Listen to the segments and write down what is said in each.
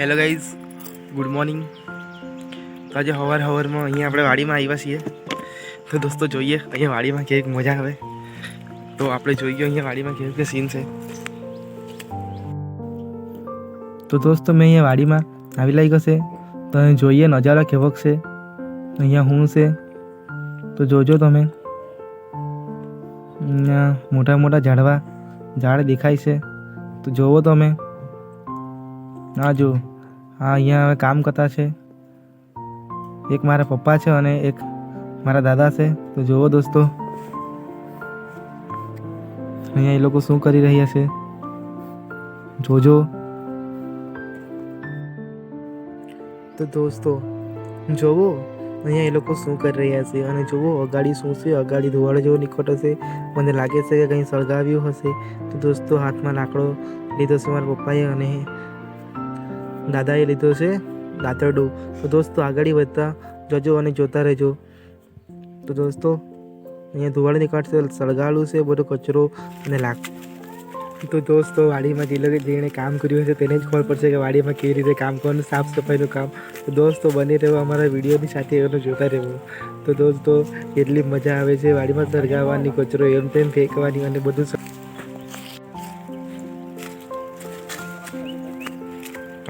Hello guys good morning તો આજે હવાર સવારમાં અહીંયા આપણે વાડીમાં આવ્યા છીએ. તો દોસ્તો, જોઈએ અહીંયા વાડીમાં કેવી મજા આવે. તો આપણે જોઈએ અહીંયા વાડીમાં કેવું કે સીન છે. તો દોસ્તો, મેં અહીંયા વાડીમાં આવી લાગ્યો છે તો જોઈએ નજારો કેવો છે. અહીંયા હું છે. તો જોજો તમે. મોટા મોટા ઝાડવા, ઝાડ દેખાય છે. તો જોવો તમે. આ જો. હા, અહીંયા હવે કામ કરતા છે. એક મારા પપ્પા છે અને એક મારા દાદા છે. તો જુઓ દોસ્તો, અહીંયા એ લોકો શું કરી રહ્યા છે. જોજો. તો દોસ્તો, જોવો, અહીંયા એ લોકો શું કરી રહ્યા છે અને જુઓ, અગાડી શું છે? અગાડી ધુવાડો જેવો નીકળતો છે. મને લાગે છે કે કંઈ સળગાવ્યું હશે. તો દોસ્તો, હાથમાં લાકડો લીધો છે મારા પપ્પાએ અને દાદાએ લીધો છે દાંતરડું. તો દોસ્તો આગળ વધતા જજો અને જોતા રહેજો. તો દોસ્તો, અહીંયા ધુવાડો નીકળશે સળગાડું છે, બધો કચરો અને લાગ તો દોસ્તો, વાડીમાં જે લોકો જેણે કામ કર્યું હશે તેને જ ખબર પડશે કે વાડીમાં કેવી રીતે કામ કરવાનું સાફ સફાઈનું કામ. તો દોસ્તો, બની રહેવો અમારા વિડીયોની સાથે એનો જોતા રહેવું. તો દોસ્તો એટલી મજા આવે છે વાડીમાં સળગાવવાની, કચરો એમ તેમ ફેંકવાની અને બધું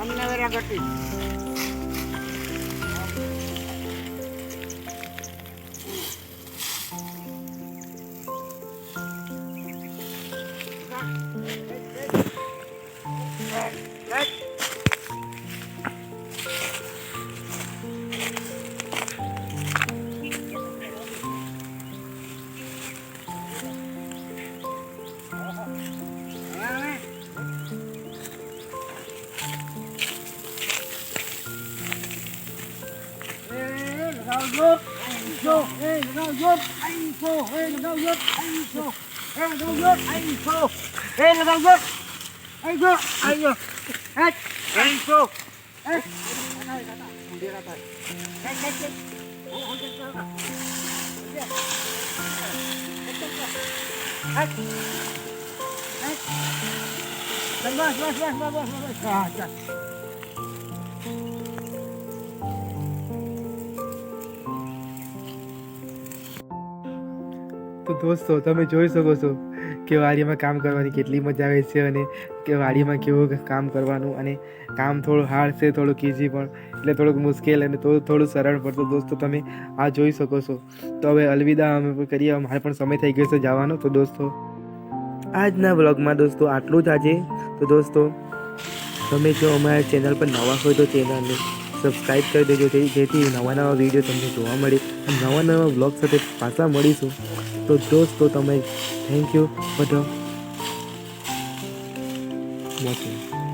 আমি nou zo, en zo. Hé, nou Job, en zo. Hé, nou Job, en zo. Hé, nou Job, en zo. Hé, nou Job, en zo. En zo. Hé, en zo. Hé, nou zo, en zo. en dan Wacht, zo, en zo, wacht, zo, તો દોસ્તો, તમે જોઈ શકો છો કે વાડીમાં કામ કરવાની કેટલી મજા આવે છે અને કે વાડીમાં કેવું કામ કરવાનું અને કામ થોડું હાર્ડ છે થોડુંક ઇઝી પણ એટલે થોડુંક મુશ્કેલ અને થોડું થોડું સરળ પડતું. દોસ્તો, તમે આ જોઈ શકો છો. તો હવે અલવિદા, અમે કરીએ, મારે પણ સમય થઈ ગયો છે જવાનો. તો દોસ્તો, આજના બ્લોગમાં દોસ્તો આટલું જ આજે. તો દોસ્તો, તમે જો અમારા ચેનલ પર નવા હોય તો ચેનલને સબસ્ક્રાઈબ કરી દેજો જેથી નવા નવા વીડિયો તમને જોવા મળે નવા નવા બ્લોગ સાથે પાછા મળીશું. તો દોસ્તો, તમે થેન્ક યુ બધો વોચિંગ